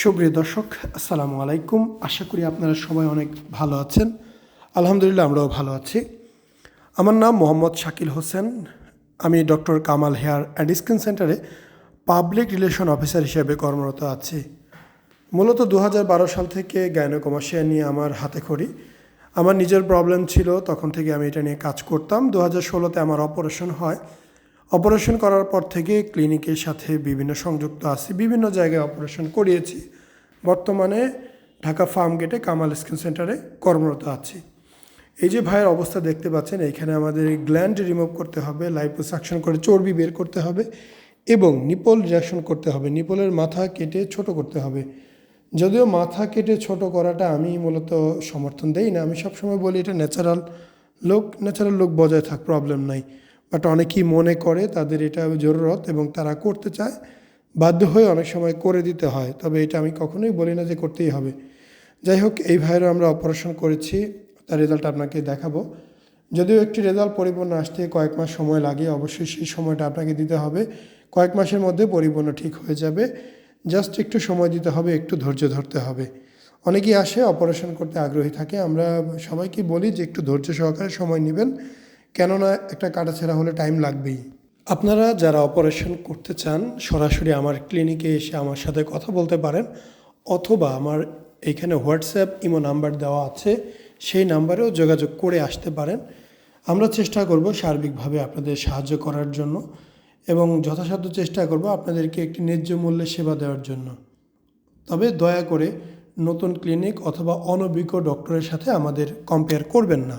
সুপ্রিয় দর্শক, আসসালামু আলাইকুম। আশা করি আপনারা সবাই অনেক ভালো আছেন। আলহামদুলিল্লাহ, আমরাও ভালো আছি। আমার নাম মোহাম্মদ শাকিল হোসেন। আমি doctor Kamal hair and skin সেন্টারে পাবলিক রিলেশন অফিসার হিসেবে কর্মরত আছি। মূলত দু হাজার বারো সাল থেকে গাইনোকমাসিয়া নিয়ে আমার হাতে খড়ি। আমার নিজের প্রবলেম ছিল, তখন থেকে আমি এটা নিয়ে কাজ করতাম। দু হাজার ষোলোতে আমার অপারেশন হয়। অপারেশন করার পর থেকে ক্লিনিকের সাথে বিভিন্ন সংযুক্ত আছি, বিভিন্ন জায়গায় অপারেশন করিয়েছি। বর্তমানে ঢাকা ফার্ম গেটে কামাল স্কিন সেন্টারে কর্মরত আছি। এই যে ভাইয়ের অবস্থা দেখতে পাচ্ছেন এইখানে আমাদের গ্ল্যান্ড রিমুভ করতে হবে, লাইপোসাকশন করে চর্বি বের করতে হবে এবং নিপল রিয়াকশন করতে হবে। নিপলের মাথা কেটে ছোট করতে হবে। যদিও মাথা কেটে ছোট করাটা আমি মূলত সমর্থন দেই না, আমি সবসময় বলি এটা ন্যাচারাল লোক ন্যাচারাল লোক বজায় থাক প্রবলেম নাই। বাট অনেকেই মনে করে তাদের এটা জরুরত এবং তারা করতে চায়। বাধ্য হয়ে অনেক সময় করে দিতে হয়, তবে এটা আমি কখনোই বলি না যে করতেই হবে। যাই হোক, এই ভাইয়েরও আমরা অপারেশন করেছি, তার রেজাল্ট আপনাকে দেখাবো। যদিও একটি রেজাল্ট পরিপূর্ণ আসতে কয়েক মাস সময় লাগে, অবশ্যই সেই সময়টা আপনাকে দিতে হবে। কয়েক মাসের মধ্যে পরিপূর্ণ ঠিক হয়ে যাবে। জাস্ট একটু সময় দিতে হবে, একটু ধৈর্য ধরতে হবে। অনেকেই আসে, অপারেশন করতে আগ্রহী থাকে। আমরা সবাইকে বলি যে একটু ধৈর্য সহকারে সময় নেবেন। কেননা একটা কাটাছেঁড়া হলে টাইম লাগবেই। আপনারা যারা অপারেশন করতে চান, সরাসরি আমার ক্লিনিকে এসে আমার সাথে কথা বলতে পারেন, অথবা আমার এইখানে হোয়াটসঅ্যাপ ইমো নাম্বার দেওয়া আছে, সেই নাম্বারেও যোগাযোগ করে আসতে পারেন। আমরা চেষ্টা করব সার্বিকভাবে আপনাদের সাহায্য করার জন্য এবং যথাসাধ্য চেষ্টা করব আপনাদেরকে একটি ন্যায্য মূল্যে সেবা দেওয়ার জন্য। তবে দয়া করে নতুন ক্লিনিক অথবা অনভিজ্ঞ ডক্টরের সাথে আমাদের কম্পেয়ার করবেন না।